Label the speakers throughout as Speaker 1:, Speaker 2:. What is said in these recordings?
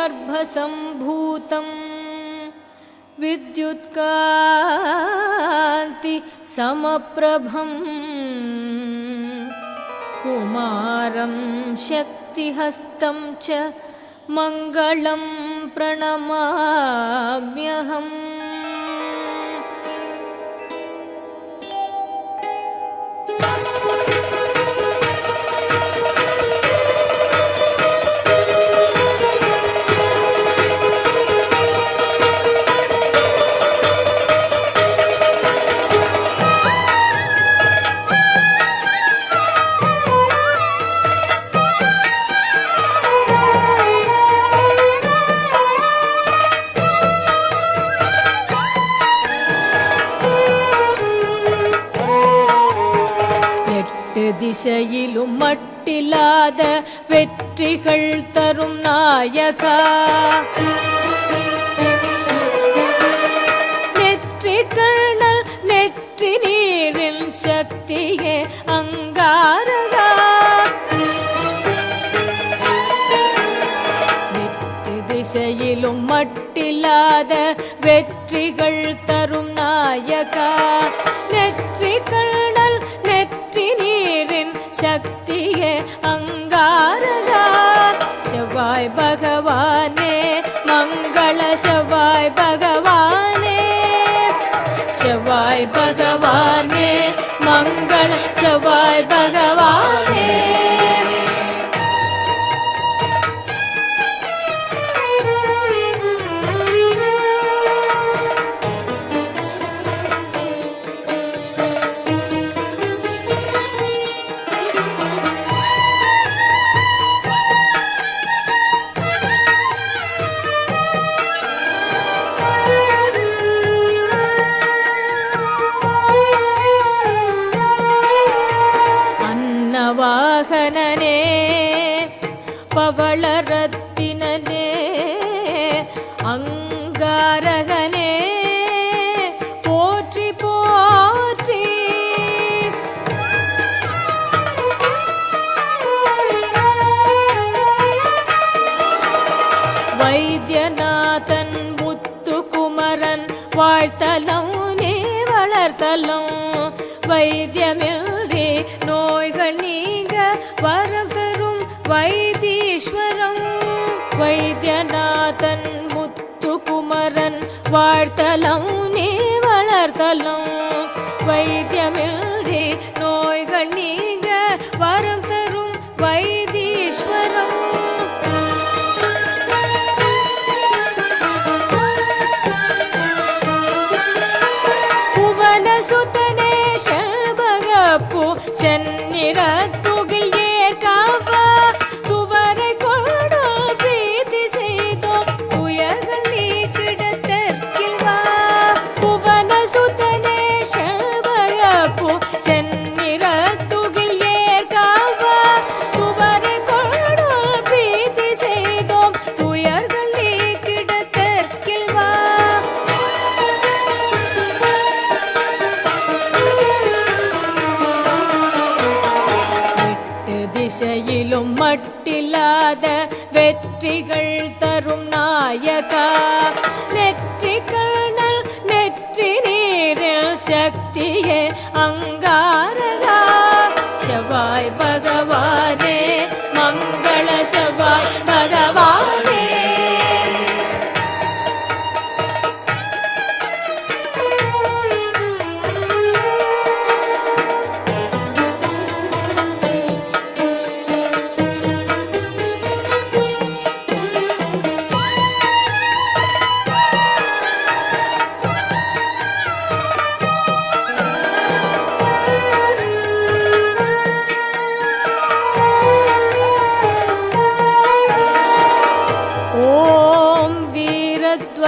Speaker 1: गर्भसम्भूतं विद्युत्कान्ति समप्रभं कुमारं शक्तिहस्तं च मङ्गलं प्रणमाम्यहम् Thank you. திசையிலும் மட்டில்லாத வெற்றிகள் தரும் நாயகா. நெற்றி கண்ணல் நெற்றி நீரின் சக்தியே அங்காரகா. நெற்றி திசையிலும் மட்டில்லாத வெற்றிகள் தரும் நாயகா. செவ்வாய் பகவானே மங்கள செவ்வாய் பகவானே. செவ்வாய் பகவானே மங்கள செவ்வாய் பகவானே. அன்னவாகனனே பவளரத்தினே அங்காரகனே போற்றி போற்றி. வைத்தியநாதன் முத்துக்குமரன் வாழ்த்தலம் நீ வளர்த்தலம் வைத்தியமே வைத்தீஸ்வரம் வைத்தியநாதன் முத்துக்குமரன் வாழ்த்தலம் நீ வளர்த்தலம். வைத்தியமின்றி நோய்கள் நீங்க வரம் தரும் வைத்தீஸ்வரம். புவன சுதனே செல்பகப்பு சென்னிற ஆசையிலும் மட்டில்லாத வெற்றிகள் தரும் நாயகா. நெற்றி கண்ணல் நெற்றி நீரில் சக்தியே அங்கா.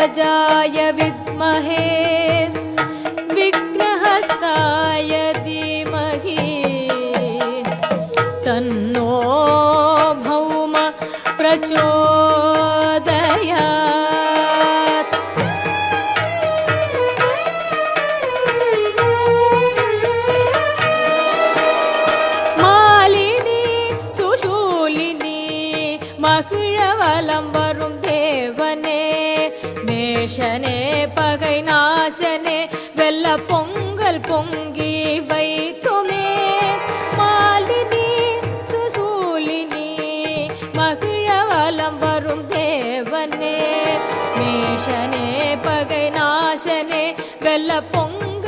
Speaker 1: जाय विद्महे विघ्नहस्ताय धीमहि। तन्नो भौम प्रचोदयात्। मालिनी सुशूलिनी महिळवलं मकिलवलम्बरुन् மேஷனே பகை நாசனே வெல்ல பொங்கல் பொங்கி வைத்துமே. மாலினி சுசூலினி மகிழ வலம் வரும் தேவனே. மேஷனே பகை நாசனே வெல்ல பொங்கல்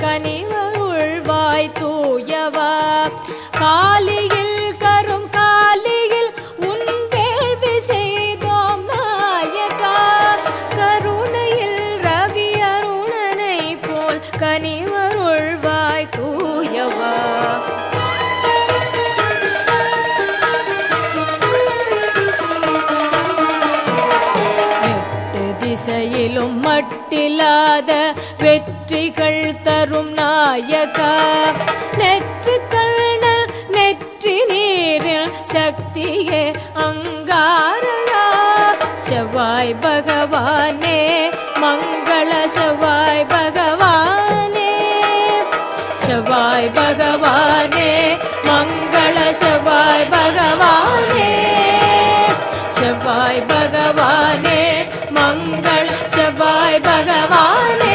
Speaker 1: போல் கனிவருள்வாய் தூயவா. காலியில் கரும் காலியில் உன் வேள்வி செய்தோம் நாயகா. கருணையில் ரவி அருணனை போல் கனிவருள்வாய் தூயவா. எல்லையிலும் மட்டில்லாத வெற்றிகள் தரும் நாயகா. நெற்றி கண்ணல் நெற்றி நீரில் சக்தியே அங்காரையா. செவ்வாய் பகவானே மங்கள செவ்வாய் பகவானே. செவ்வாய் பகவானே மங்கள செவ்வாய் பகவானே. செவ்வாய் பகவானே மங்கள செவ்வாய் பகவானே.